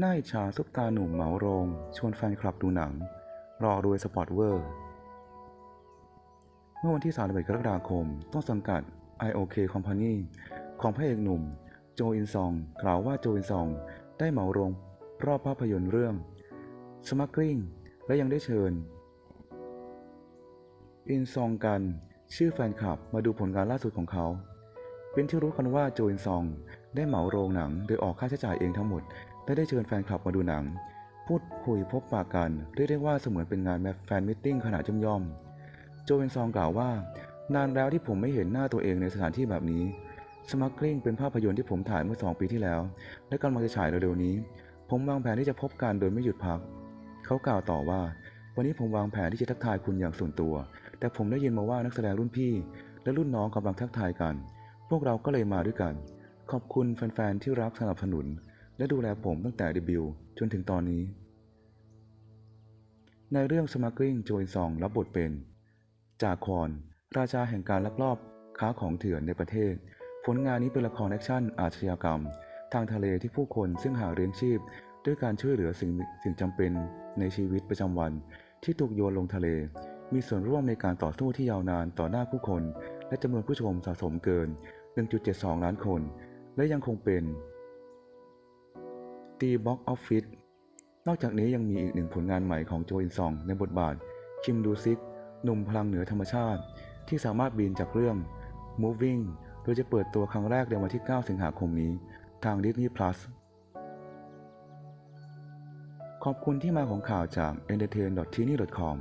น่าอิจฉาซุปตาหนุ่มเหมาโรง ชวนแฟนคลับดูหนัง รอรวยสปอร์ตเวอร์ เมื่อวันที่31กรกฎาคม ต้นสังกัด IOK Company ของพระเอกหนุ่ม โจอินซอง กล่าวว่าโจอินซอง ได้เหมาโรงรอบภาพยนตร์เรื่อง Smuggling และยังได้เชิญ อินซองกัน ชื่อแฟนคลับมาดูผลงานล่าสุดของเขา เป็นที่รู้กันว่าโจอินซอง ได้เหมาโรงหนังโดยออกค่าใช้จ่ายเองทั้งหมด และได้เชิญแฟนคลับมาดูหนัง พูดคุยพบปะกัน เรียกได้ว่าเสมือนเป็นงานแฟนมิทติ้งขนาดย่อมย่อมๆโจอินซองกล่าวว่า นานแล้วที่ผมไม่เห็นหน้าตัวเองในสถานที่แบบนี้สมัครลิงเป็นภาพยนตร์ที่ผมถ่ายเมื่อสองปีที่แล้ว และกำลังจะฉายเร็วๆนี้ ผมวางแผนที่จะพบกันโดยไม่หยุดพัก เขากล่าวต่อว่า วันนี้ผมวางแผนที่จะทักทายคุณอย่างส่วนตัว แต่ผมได้ยินมาว่านักแสดงรุ่นพี่ และรุ่นน้องกำลังทักทายกัน พวกเราก็เลยมาด้วยกัน ขอบคุณแฟนๆที่รักสนับสนุน และดูแลผมตั้งแต่เดบิวต์จนถึงตอนนี้ ในเรื่องสมาร์กริงโจอินซองรับบทเป็น จาคอนราชาแห่งการลักลอบค้าของเถื่อนในประเทศ ผลงานนี้เป็นละครแอคชั่นอาชญากรรม ทางทะเลที่ผู้คนซึ่งหาเลี้ยงชีพ ด้วยการช่วยเหลือสิ่งสิ่งจำเป็นในชีวิตประจำวัน ที่ถูกโยนลงทะเล มีส่วนร่วมในการต่อสู้ที่ยาวนานต่อหน้าผู้คน และจำนวนผู้ชมสะสมเกิน 1.72 ล้านคน และยังคงเป็น ตีบ็อกออฟฟิศนอกจากนี้ยังมีอีกหนึ่งผลงานใหม่ของโจอินซองในบทบาท คิมดูซิกหนุ่มพลังเหนือธรรมชาติ ที่สามารถบินจากเรื่อง Moving โดยจะเปิดตัวครั้งแรกในวันที่ 9 สิงหาคมนี้ ทาง Disney Plus ขอบคุณที่มาของข่าวจาก entertain.tini.com